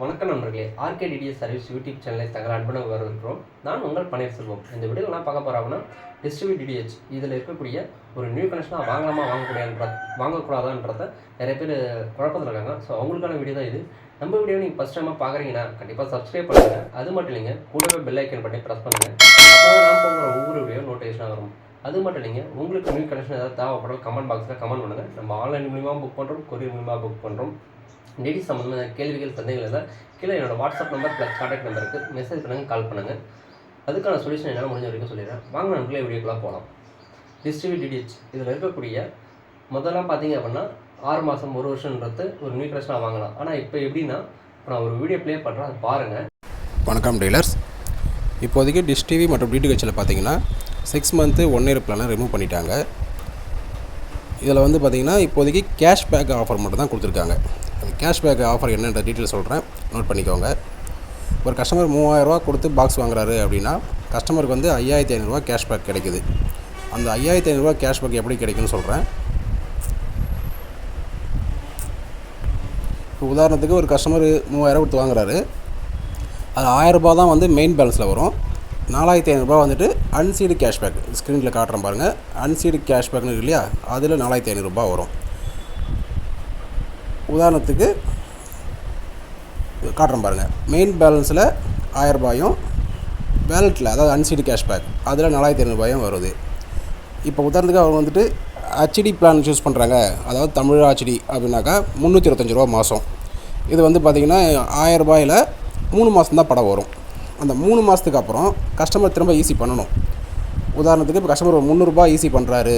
வணக்கம் நண்பர்களே ஆர்கேடிடிஎஸ் service YouTube சேனலை தங்கள் அன்புடன் வரவேற்கிறோம் நான் உங்கள் பன்னீர்செல்வம். இந்த வீடியோவில் நான் பார்க்க போகிறாங்கன்னா டிஸ்ட்ரிபியூட் டிடிஹெச் இதில் இருக்கக்கூடிய ஒரு நியூ கனெக்ஷனாக வாங்கலாமா வாங்கக்கூடாதுன்ற வாங்கக்கூடாதான்றத நிறைய பேர் குழப்பத்தில் இருக்காங்க. ஸோ அவங்களுக்கான வீடியோ தான் இது. நம்ம வீடியோ நீங்கள் ஃபஸ்ட் டைமாக பார்க்குறீங்கன்னா கண்டிப்பாக சப்ஸ்கிரைப் பண்ணுங்கள் அது மட்டும் இல்லைங்க கூடவே பெல் ஐக்கன் பண்ணி ப்ரெஸ் பண்ணுங்கள் அப்போ நான் போகிற ஒவ்வொரு வீடியோ நோட்டிஃபிகேஷனாக வரும். அது மட்டும் இல்லைங்க. உங்களுக்கு நியூ கனெக்ஷன் ஏதாவது தேவைப்படும் கமெண்ட் பாக்ஸில் கமெண்ட் பண்ணுங்கள் நம்ம ஆன்லைன் மூலிமா புக் பண்ணுறோம் கொரியர் மூலிமா புக் பண்ணுறோம் டெடி சம்மந்தமான கேள்விகள் சந்தேகங்கள் இருந்தால் கீழே என்னோட வாட்ஸ்அப் நம்பர் ப்ளஸ் காண்டாக்ட் நம்பருக்கு மெசேஜ் பண்ணுங்கள் கால் பண்ணுங்கள் அதுக்கான சொல்யூஷன் என்னால் முடிஞ்ச வரைக்கும் சொல்லிடுறேன். வாங்க நம்மளே வீடியோக்குலாம் போகலாம் டிஸ்ட்ரிபியூட் டிடிஹெச் இதில் இருக்கக்கூடிய முதல்லாம் பார்த்தீங்க அப்படின்னா ஆறு மாதம் ஒரு வருஷன்றது ஒரு நியூ கனெக்ஷனாக வாங்கலாம். ஆனால் இப்போ எப்படின்னா நான் ஒரு வீடியோ ப்ளே பண்ணுறேன் அதை பாருங்கள் வணக்கம் டீலர்ஸ் இப்போதைக்கு டிஷ் டிவி மற்றும் டிடிஹெச்சில் பார்த்தீங்கன்னா சிக்ஸ் மந்த்து ஒன் இயர் பிளானை ரிமூவ் பண்ணிட்டாங்க. இதில் வந்து பார்த்திங்கன்னா இப்போதைக்கு கேஷ்பேக் ஆஃபர் மட்டும் தான் கொடுத்துருக்காங்க. அந்த கேஷ்பேக் ஆஃபர் என்னென்ற டீட்டெயில் சொல்கிறேன் நோட் பண்ணிக்கோங்க. ஒரு கஸ்டமர் மூவாயிரரூவா கொடுத்து பாக்ஸ் வாங்குறாரு அப்படின்னா கஸ்டமருக்கு வந்து ஐயாயிரத்தி ஐநூறுரூவா கேஷ்பேக் கிடைக்குது. அந்த ஐயாயிரத்தி ஐநூறுரூவா கேஷ்பேக் எப்படி கிடைக்குன்னு சொல்கிறேன் இப்போ உதாரணத்துக்கு ஒரு கஸ்டமர் மூவாயிரம் கொடுத்து வாங்குறாரு. அது ஆயிரரூபா தான் வந்து மெயின் பேலன்ஸில் வரும். நாலாயிரத்தி ஐநூறுரூபா வந்துட்டு அன்சீடு கேஷ்பேக் ஸ்க்ரீனில் காட்டுறேன் பாருங்கள் அன்சீடு கேஷ்பேக்னு இருக்கு இல்லையா? அதில் நாலாயிரத்தி ஐநூறுரூபா வரும். உதாரணத்துக்கு காட்டுறேன் பாருங்கள் மெயின் பேலன்ஸில் ஆயிரரூபாயும் வேலெட்டில் அதாவது அன்சீடு கேஷ்பேக் அதில் நாலாயிரத்தி ஐநூறுபாயும் வருது. இப்போ உதாரணத்துக்கு அவங்க வந்துட்டு ஹச்டி பிளான் சூஸ் பண்ணுறாங்க அதாவது தமிழ் ஹச்டி அப்படின்னாக்கா முந்நூற்றி இருபத்தஞ்சி ரூபா மாதம் இது வந்து பார்த்திங்கன்னா ஆயரரூபாயில் மூணு மாதம் தான் படம் வரும். அந்த மூணு மாதத்துக்கு அப்புறம் கஸ்டமர் திரும்ப ஈஸி பண்ணணும். உதாரணத்துக்கு இப்போ கஸ்டமர் ஒரு முந்நூறுரூபா ஈஸி பண்ணுறாரு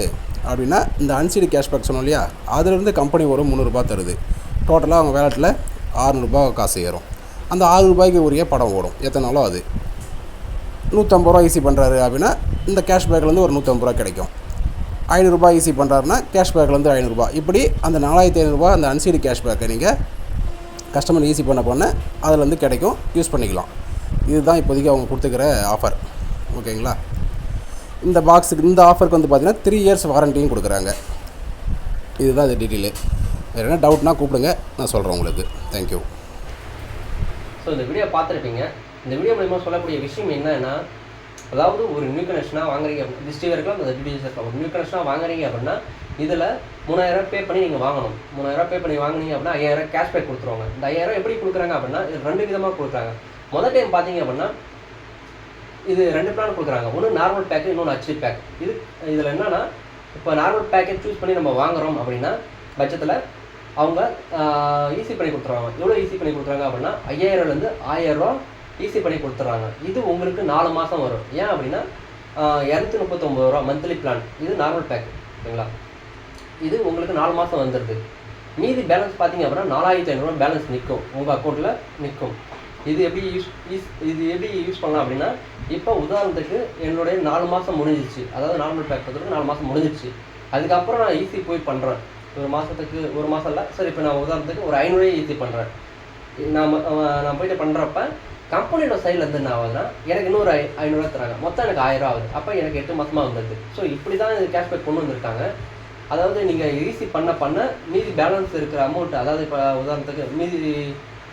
அப்படின்னா இந்த அன்சீடு கேஷ்பேக் சொன்னோம் இல்லையா? அதுலேருந்து கம்பெனி ஒரு முந்நூறுரூபா தருது. டோட்டலாக அவங்க வேலட்டில் ஆறுநூறுபா காசு ஏறும். அந்த ஆறு ரூபாய்க்கு உரிய படம் ஓடும். எத்தனை நாளோ அது. நூற்றம்பது ரூபா ஈஸி பண்ணுறாரு அப்படின்னா இந்த கேஷ்பேக்லேருந்து ஒரு நூற்றம்பது ரூபா கிடைக்கும். ஐநூறுரூபா ஈஸி பண்ணுறாருன்னா கேஷ்பேக்லேருந்து ஐநூறுரூபா இப்படி அந்த நாலாயிரத்தி ஐநூறுரூபா அந்த அன்சீடு கேஷ்பேக்கை நீங்கள் கஸ்டமர் ஈஸி பண்ண பண்ண அதுலேருந்து கிடைக்கும். யூஸ் பண்ணிக்கலாம். இதுதான் இப்போதைக்கு அவங்க கொடுத்துக்கிற ஆஃபர் ஓகேங்களா? இந்த பாக்ஸுக்கு இந்த ஆஃபருக்கு வந்து பார்த்தீங்கன்னா த்ரீ இயர்ஸ் வாரண்டியும் கொடுக்குறாங்க. இதுதான் இது டீட்டெயிலு வேறு என்ன டவுட்னா கூப்பிடுங்க நான் சொல்கிறேன் உங்களுக்கு. தேங்க்யூ ஸோ இந்த வீடியோ பார்த்துருப்பீங்க. இந்த வீடியோ மூலிமா சொல்லக்கூடிய விஷயம் என்னன்னா அதாவது ஒரு நியூ கனெக்ஷனாக வாங்குறீங்க டிஸ்ட்ரிக் இருக்கலாம் அந்த டிடிஎஸ் இருக்கலாம். ஒரு நியூ கனெக்ஷனாக வாங்குறீங்க அப்படின்னா இதில் மூணாயிரம் பே பண்ணி நீங்கள் வாங்கணும். மூணாயிரம் பே பண்ணி வாங்கினீங்க அப்படின்னா ஐயாயிரம் கேஷ்பேக் கொடுத்துருவாங்க. இந்த ஐயாயிரம் எப்படி கொடுக்குறாங்க அப்படின்னா இது ரெண்டு விதமாக கொடுக்குறாங்க. முதல் டைம் பார்த்தீங்க அப்படின்னா இது ரெண்டு பிளான் கொடுக்குறாங்க. ஒன்று நார்மல் பேக்கு இன்னொன்று அச்சீவ் பேக் இது இதில் என்னென்னா இப்போ நார்மல் பேக்கேஜ் சூஸ் பண்ணி நம்ம வாங்குறோம் அப்படின்னா பட்சத்தில் அவங்க ஈஸி பண்ணி கொடுத்துருவாங்க எவ்வளோ ஈஸி பண்ணி கொடுக்குறாங்க அப்படின்னா ஐயாயிரம்லேருந்து ஆயிரரூவா ஈஸி பண்ணி கொடுத்துட்றாங்க. இது உங்களுக்கு நாலு மாதம் வரும். ஏன் அப்படின்னா இரநூத்தி முப்பத்தொம்பது ரூபா மந்த்லி பிளான் இது நார்மல் பேக் ஓகேங்களா இது உங்களுக்கு நாலு மாதம் வந்துடுது மீதி பேலன்ஸ் பார்த்தீங்க அப்படின்னா நாலாயிரத்தி ஐநூறுரூவா பேலன்ஸ் நிற்கும் உங்கள் அக்கௌண்ட்டில் நிற்கும் இது எப்படி யூஸ் யூஸ் இது எப்படி யூஸ் பண்ணலாம் அப்படின்னா இப்போ உதாரணத்துக்கு என்னுடைய நாலு மாதம் முடிஞ்சிச்சு அதாவது நார்மல் பேக் பார்த்துட்டு நாலு மாதம் முடிஞ்சிச்சு அதுக்கப்புறம் நான் ஈஸி போய் பண்ணுறேன் ஒரு மாதத்துக்கு ஒரு மாதம் இல்லை. சரி இப்போ நான் உதாரணத்துக்கு ஒரு ஐநூறுவா ஈஸி பண்ணுறேன் நான் நான் போயிட்டு பண்ணுறப்ப கம்பெனியோட சைடில் இருந்து என்ன ஆகுதுன்னா எனக்கு இன்னொரு ஐ ஐநூறுரூவா தராங்க. மொத்தம் எனக்கு ஆயிரம் ஆகுது. அப்போ எனக்கு எட்டு மாதமாக வந்தது ஸோ இப்படி தான் இது கேஷ்பேக் கொண்டு வந்திருக்காங்க. அதாவது நீங்கள் ஈஸி பண்ண பண்ண மீதி பேலன்ஸ் இருக்கிற அமௌண்ட் அதாவது இப்போ உதாரணத்துக்கு மீதி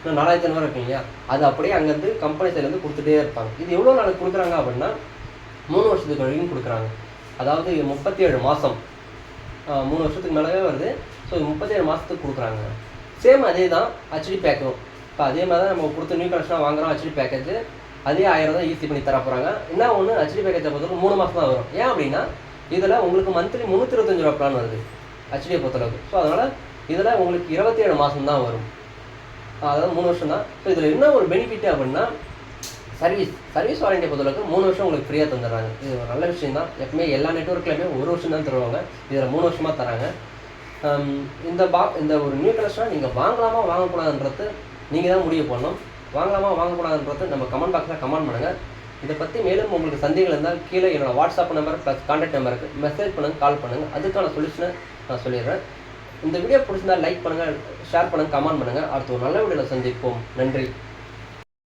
இன்னும் நாலாயிரத்தி ஐநூறு இருக்கும் இல்லையா அது அப்படியே அங்கேருந்து கம்பெனி சைட்லேருந்து கொடுத்துட்டே இருப்பாங்க. இது எவ்வளோ நாளைக்கு கொடுக்குறாங்க அப்படின்னா மூணு வருஷத்துக்கு வரைக்கும் கொடுக்குறாங்க. அதாவது முப்பத்தி ஏழு மாதம் மூணு வருஷத்துக்கு மேலவே வருது. ஸோ முப்பத்தேழு மாதத்துக்கு கொடுக்குறாங்க. சேம் அதே தான் ஹச்டி பேக்கும் இப்போ அதே மாதிரி தான் நம்ம கொடுத்து நியூ கனெக்ஷனாக வாங்குறோம் ஹச்டி பேக்கேஜ் அதே ஆயிரம் தான் ஈஸி பண்ணி தர போகிறாங்க என்ன ஒன்று ஹச்டி பேக்கேஜை பொறுத்தவரைக்கும் மூணு மாதம் தான் வரும். ஏன் அப்படின்னா இதில் உங்களுக்கு மந்த்லி முந்நூற்றி இருபத்தஞ்சு ரூபா பிளான் வருது. ஹச்டியை பொறுத்தளவுக்கு. ஸோ அதனால் இதில் உங்களுக்கு இருபத்தி ஏழு மாதம் தான் வரும். அதாவது மூணு வருஷம் தான் ஸோ இதில் என்ன ஒரு பெனிஃபிட் அப்படின்னா சர்வீஸ் சர்வீஸ் வாரண்டியை பொறுத்தளவுக்கு மூணு வருஷம் உங்களுக்கு ஃப்ரீயாக தந்துடுறாங்க. இது ஒரு நல்ல விஷயம் தான் எப்பவுமே எல்லா நெட்ஒர்க்லையுமே ஒரு வருஷம் தான் தருவாங்க. இதில் மூணு வருஷமாக தராங்க. இந்த பா இந்த ஒரு நியூ கலெக்ஷனாக நீங்கள் வாங்கலாமா வாங்கக்கூடாதுன்றது நீங்கள் தான் முடிவு பண்ணணும். வாங்கலாமா வாங்கக்கூடாதுன்றது நம்ம கமெண்ட் பாக்ஸில் கமெண்ட் பண்ணுங்கள் இதை பற்றி மேலும் உங்களுக்கு சந்தேகங்கள் இருந்தால் கீழே என்னோட வாட்ஸ்அப் நம்பர் ப்ளஸ் கான்டாக்ட் நம்பருக்கு மெசேஜ் பண்ணுங்கள் கால் பண்ணுங்கள் அதுக்கான சொல்யூஷனை நான் சொல்லிடுறேன். இந்த வீடியோ பிடிச்சிருந்தா லைக் பண்ணுங்கள் ஷேர் பண்ணுங்கள் கமெண்ட் பண்ணுங்கள் அடுத்த ஒரு நல்ல வீடியோவில் சந்திப்போம். நன்றி.